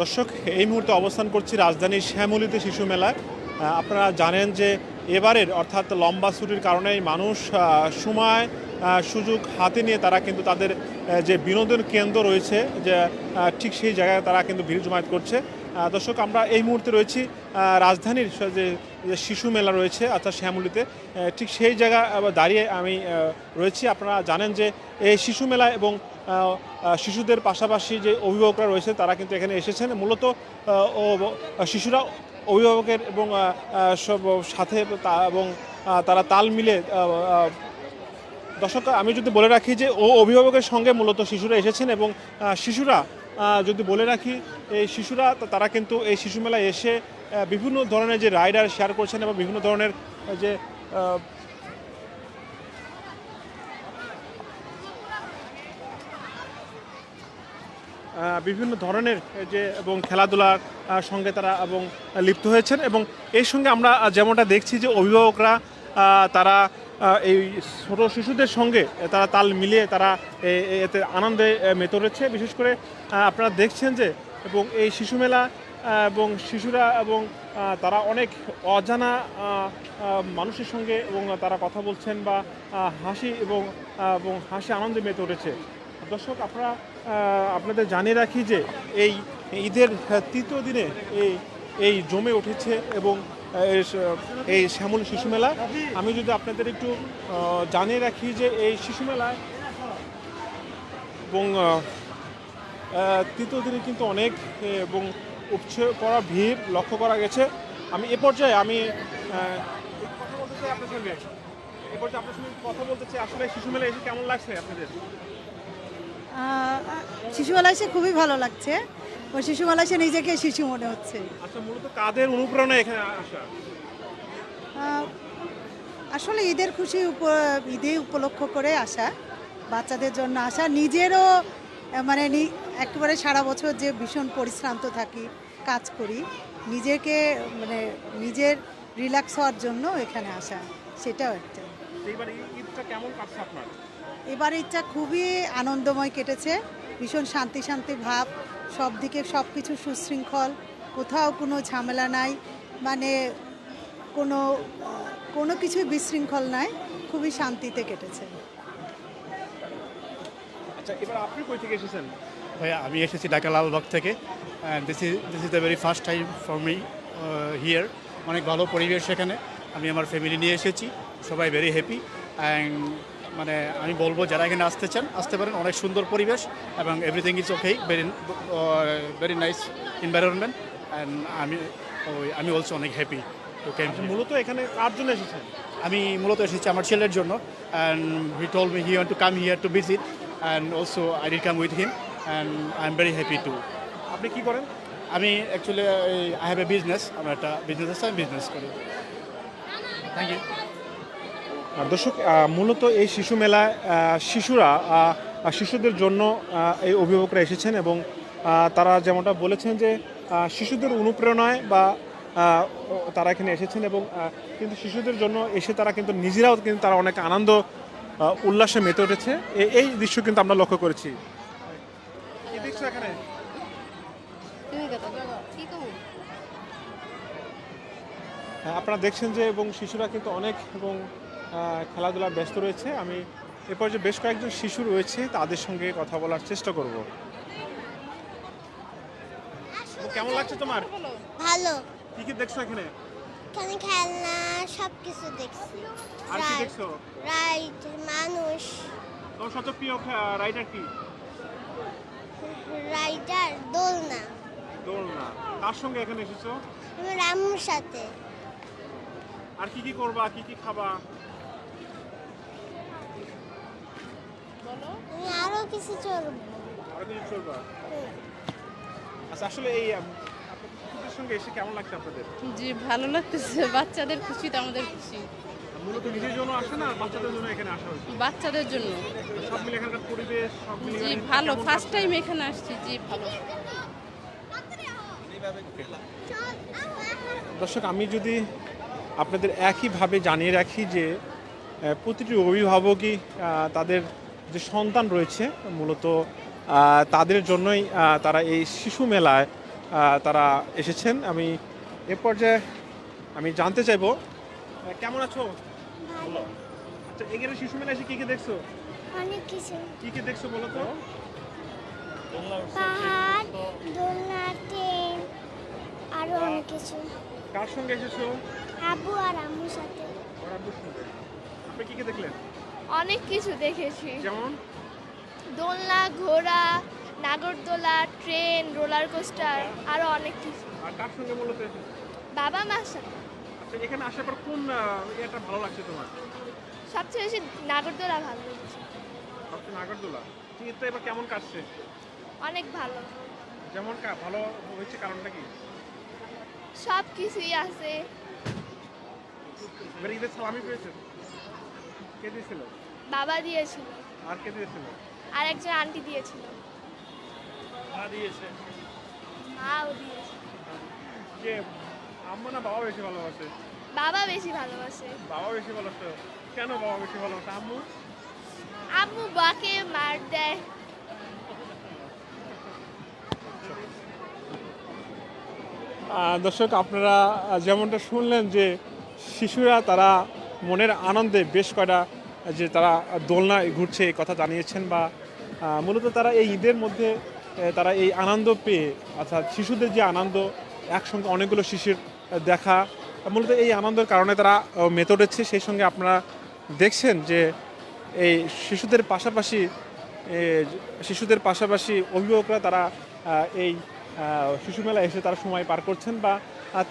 দর্শক, এই মুহূর্তে অবস্থান করছি রাজধানীর শ্যামলিতে শিশু মেলায়। আপনারা জানেন যে এবারের অর্থাৎ লম্বা ছুটির কারণেই মানুষ সময় সুযোগ হাতে নিয়ে তারা কিন্তু তাদের যে বিনোদন কেন্দ্র রয়েছে, যে ঠিক সেই জায়গায় তারা কিন্তু ভিড় জমায়েত করছে। দর্শক, আমরা এই মুহূর্তে রয়েছি রাজধানীর যে শিশু মেলা রয়েছে, অর্থাৎ শ্যামলিতে ঠিক সেই জায়গা দাঁড়িয়ে আমি রয়েছি। আপনারা জানেন যে, এই শিশু মেলা এবং শিশুদের পাশাপাশি যে অভিভাবকরা রয়েছে, তারা কিন্তু এখানে এসেছেন। মূলত শিশুরা অভিভাবকের এবং সব সাথে এবং তারা তাল মিলে দর্শক, আমি যদি বলে রাখি যে, ও অভিভাবকের সঙ্গে মূলত শিশুরা এসেছেন এবং শিশুরা যদি বলে রাখি, এই শিশুরা তারা কিন্তু এই শিশু মেলায় এসে বিভিন্ন ধরনের যে রাইডার শেয়ার করছেন এবং বিভিন্ন ধরনের যে বিভিন্ন ধরনের যে, এবং খেলাধুলার সঙ্গে তারা এবং লিপ্ত হয়েছেন এবং এর সঙ্গে আমরা যেমনটা দেখছি যে অভিভাবকরা তারা এই ছোট শিশুদের সঙ্গে তারা তাল মিলিয়ে তারা এতে আনন্দে মেতে রয়েছে বিশেষ করে আপনারা দেখছেন যে, এবং এই শিশু মেলা এবং শিশুরা এবং তারা অনেক অজানা মানুষের সঙ্গে এবং তারা কথা বলছেন বা হাসি এবং এবং হাসি আনন্দে মেতে উঠেছে। দর্শক, আপনারা আপনাদের জানিয়ে রাখি যে, এই ঈদের তৃতীয় দিনে এই এই জমে উঠেছে এবং এই শ্যামল শিশু মেলা। আমি যদি আপনাদের একটু জানিয়ে রাখি যে এই শিশু মেলায় এবং তৃতীয় দিনে কিন্তু অনেক এবং উপচে পড়া ভিড় লক্ষ্য করা গেছে। আমি এ পর্যায়ে আমি এ পর্যায়ে আপনার চাই। আসলে শিশু মেলা এসে কেমন লাগছে আপনাদের? আহ, শিশুবেলায় সে খুবই ভালো লাগছে। ও শিশুবেলায় সে নিজেকে শিশু মনে হচ্ছে। আচ্ছা মূলত কাদের অনুপ্রেরণা এখানে আসা? আসলে ঈদের খুশি ঈদে উপলক্ষ করে আসা বাচ্চাদের জন্য আসা। নিজেরও মানে একেবারে সারা বছর যে ভীষণ পরিশ্রান্ত থাকি কাজ করি নিজেকে মানে নিজের রিল্যাক্স হওয়ার জন্য এখানে আসা সেটাও একটা। ঈদটা এবার এটা খুবই আনন্দময় কেটেছে। ভীষণ শান্তি শান্তি ভাব সব দিকে সব কিছু সুশৃঙ্খল কোথাও কোনো ঝামেলা নাই মানে কোনো কোনো কিছুই বিশৃঙ্খল নাই খুবই শান্তিতে কেটেছে। আচ্ছা এবার আপনি কই থেকে এসেছেন? ভাইয়া আমি এসেছি ঢাকা লালবাগ থেকে। And this is this is the very first time for me here অনেক ভালো পরিবেশ সেখানে আমি আমার ফ্যামিলি নিয়ে এসেছি। সবাই ভেরি হ্যাপি অ্যান্ড মানে আমি বলব যারা এখানে আসতে চান আসতে পারেন। অনেক সুন্দর পরিবেশ এবং everything is okay very very nice environment and আমি ওই আমি অলসো অনেক হ্যাপি তো মূলত এখানে কার জন্য এসেছেন? আমি মূলত এসেছি আমার ছেলের জন্য and he told me he want to come here to visit and also I did come with him and I am very happy to আপনি কী করেন? আমি actually I have a business আমার একটা বিজনেস আছে আমি বিজনেস করি। Thank you দর্শক মূলত এই শিশু মেলায় শিশুরা শিশুদের জন্য এই অভিভাবকরা এসেছেন এবং তারা যেমনটা বলেছেন যে শিশুদের অনুপ্রেরণায় বা তারা এখানে এসেছেন এবং কিন্তু শিশুদের জন্য এসে তারা কিন্তু নিজেরাও কিন্তু তারা অনেক আনন্দ উল্লাসে মেতে উঠেছে। এই দৃশ্য কিন্তু আমরা লক্ষ্য করেছি। এখানে? হ্যাঁ, আপনারা দেখছেন যে, এবং শিশুরা কিন্তু অনেক, এবং আহ, খেলাধুলায় ব্যস্ত রয়েছে। আমি এরপর যে বেশ কয়েকজন শিশু রয়েছে তাদের সঙ্গে কথা বলার চেষ্টা করব। কেমন লাগছে তোমার? ভালো। কি কি দেখছ এখানে? এখানে খেলনা সব কিছু দেখছি। আর কি দেখছ? রাইড মানুষ। তোমার সবচেয়ে প্রিয় রাইডার কি? রাইডার দোলনা। দোলনা। কার সঙ্গে এখানে এসেছ? আমার আম্মুর সাথে। আর কি কি করবা কি কি খাবা? আমি আরও কিছু চলবো। আর কিছু চলবা? আচ্ছা আসলে এই আপনাদের সঙ্গে এসে কেমন লাগছে আপনাদের? জি ভালো লাগতেছে। বাচ্চাদের খুশি তো আমাদের খুশি। মূলত নিজের জন্য আসে না বাচ্চাদের জন্য এখানে আসা হয়েছে? বাচ্চাদের জন্য। সব মিলে এখানকার পরিবেশ সব মিলে জি ভালো। ফার্স্ট টাইম এখানে আসছি। জি ভালো। দর্শক আমি যদি আপনাদের একইভাবে জানিয়ে রাখি যে প্রতিটি অভিভাবকই তাদের যে সন্তান রয়েছে মূলত তাদের জন্যই তারা এই শিশু মেলায় তারা এসেছেন। আমি এ পর্যায়ে আমি জানতে চাইব কেমন আছো? আচ্ছা এখানে শিশু মেলা এসে কি কি দেখছ? অনেক কিছু। কি কি দেখছ বলো তো? পাহাড় দোলনা ট্রেন আরও অনেক কিছু। কার সঙ্গে এসেছ? আব্বু আর আম্মুর সাথে। ওর আব্বুর সঙ্গে। আপনি কি কি দেখলেন? অনেক কিছু দেখেছি। যেমন? দোলনা ঘোড়া নাগরদোলা ট্রেন রোলার কোস্টার আরও অনেক কিছু। আর কার সঙ্গে মূলত বাবা মার সাথে আচ্ছা এখানে আসার পর কোন এটা ভালো লাগছে তোমার? সবচেয়ে বেশি নাগরদোলা ভালো লেগেছে। সবচেয়ে নাগরদোলা? শীতটা এবার কেমন কাটছে? অনেক ভালো। যেমন কা- ভালো হয়েছে কারণটা কি? সব কিছুই আছে। এবার ঈদের সালামি পেয়েছেন কে দিয়েছিল? বাবা দিয়েছিল। আর কে দিয়েছিল? আর একজন আন্টি দিয়েছিল। মা দিয়েছে। মাও দিয়েছে। কে? আম্মা না বাবা বেশি ভালোবাসে? বাবা বেশি ভালোবাসে। বাবা বেশি ভালোবাসে। কেন বাবা বেশি ভালোবাসে? আম্মু? আম্মু বাকে মার দেয়। দর্শক আপনারা যেমনটা শুনলেন যে শিশুরা তারা মনের আনন্দে বেশ কয়টা যে তারা দোলনায় ঘুরছে এই কথা জানিয়েছেন বা মূলত তারা এই ঈদের মধ্যে তারা এই আনন্দ পেয়ে, অর্থাৎ শিশুদের যে আনন্দ, একসঙ্গে অনেকগুলো শিশুর দেখা, মূলত এই আনন্দের কারণে তারা মেতে উঠেছে। সেই সঙ্গে আপনারা দেখছেন যে এই শিশুদের পাশাপাশি শিশুদের পাশাপাশি অভিভাবকরা তারা এই শিশু মেলা এসে তারা সময় পার করছেন বা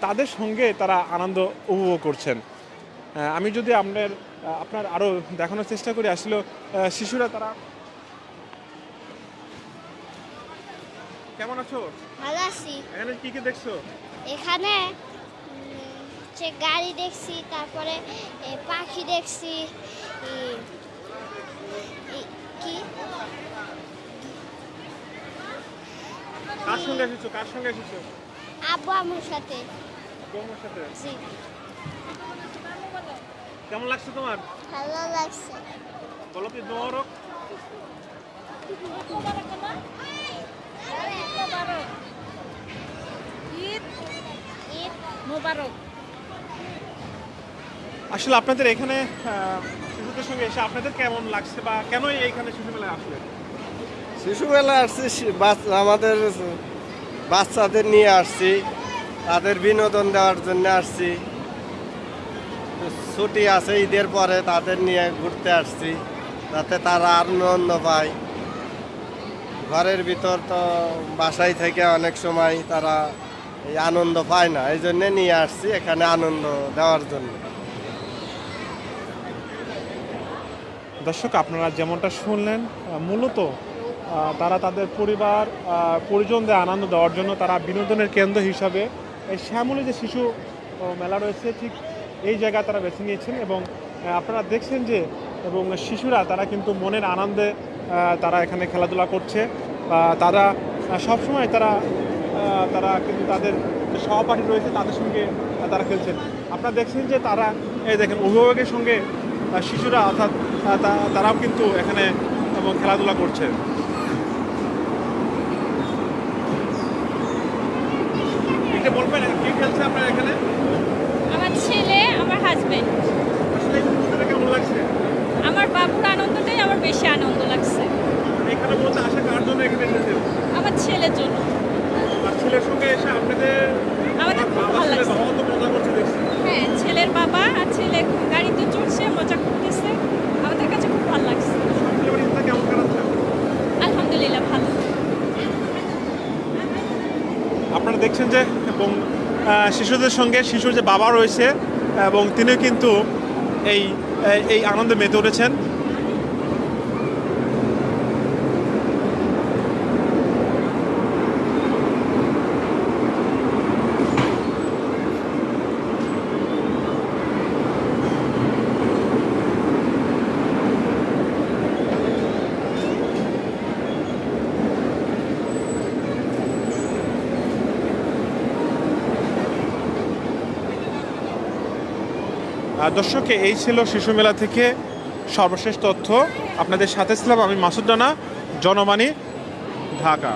তাদের সঙ্গে তারা আনন্দ উপভোগ করছেন। আমি যদি আপনার আপনার আরও দেখানোর চেষ্টা করি আসলে শিশুরা তারা কেমন আছো? ভালো আছি। এখানে কি কি দেখছ? এখানে হচ্ছে গাড়ি দেখছি তারপরে পাখি দেখছি কি? কার সঙ্গে এসেছ? কার সঙ্গে এসেছ? আব্বু আমার সাথে। তোমার সাথে? জি। কেমন লাগছে তোমার? ভালো লাগছে। বলো কি দোয়ারক আসলে আপনাদের এখানে শিশুদের সঙ্গে এসে আপনাদের কেমন লাগছে বা কেন এইখানে শিশু মেলায় আসলে? শিশুবেলা আসছি আমাদের বাচ্চাদের নিয়ে আসছি তাদের বিনোদন দেওয়ার জন্য আসছি। ছুটি আছে, ঈদের পরে তাদের নিয়ে ঘুরতে আসছি। যাতে তারা আনন্দ পায়। ঘরের ভিতর তো বাসায় থেকে অনেক সময় তারা এই আনন্দ পায় না, এই জন্যে নিয়ে আসছি এখানে আনন্দ দেওয়ার জন্য। দর্শক, আপনারা যেমনটা শুনলেন মূলত তারা তাদের পরিবার পরিজনদের আনন্দ দেওয়ার জন্য তারা বিনোদনের কেন্দ্র হিসাবে এই শ্যামলী যে শিশু মেলা রয়েছে, ঠিক এই জায়গা তারা বেছে নিয়েছেন এবং আপনারা দেখছেন যে, এবং শিশুরা, তারা কিন্তু মনের আনন্দে তারা এখানে খেলাধুলা করছে। তারা সবসময় তারা তারা কিন্তু তাদের সহপাঠী রয়েছে তাদের সঙ্গে তারা খেলছেন। আপনারা দেখছেন যে তারা, এই দেখেন, অভিভাবকের সঙ্গে শিশুরা অর্থাৎ তারাও কিন্তু এখানে, এবং খেলাধুলা করছে এটা বলবেন কি খেলছে আপনার এখানে আমার ছেলে আমার হাজবেন্ড আসলে এই মুহূর্তটা কেমন লাগছে আমার বাবুর আনন্দটাই আমার বেশি আনন্দ লাগছে এখানে বলতে আসা কার জন্য এখানে এসেছেন আমার ছেলের জন্য আর ছেলের সঙ্গে এসে আপনাদের আমাদের খুব বাবার ভালো ছেলে লাগছে বাবাও তো মজা করছে দেখছি হ্যাঁ ছেলের বাবা আর ছেলে গাড়িতে চড়ছে মজা করতেছে আমাদের কাছে খুব ভালো লাগছে সব ছেলে বাড়িতে কেমন কাটাচ্ছে আলহামদুলিল্লাহ ভালো আপনারা দেখছেন যে এবং আহ, শিশুদের সঙ্গে শিশুর যে বাবা রয়েছে এবং তিনি কিন্তু এই এই আনন্দে মেতে উঠেছেন। দর্শক, এই ছিল শিশু মেলা থেকে সর্বশেষ তথ্য। আপনাদের সাথে ছিলাম আমি মাসুদ রানা, জনমানি, ঢাকা।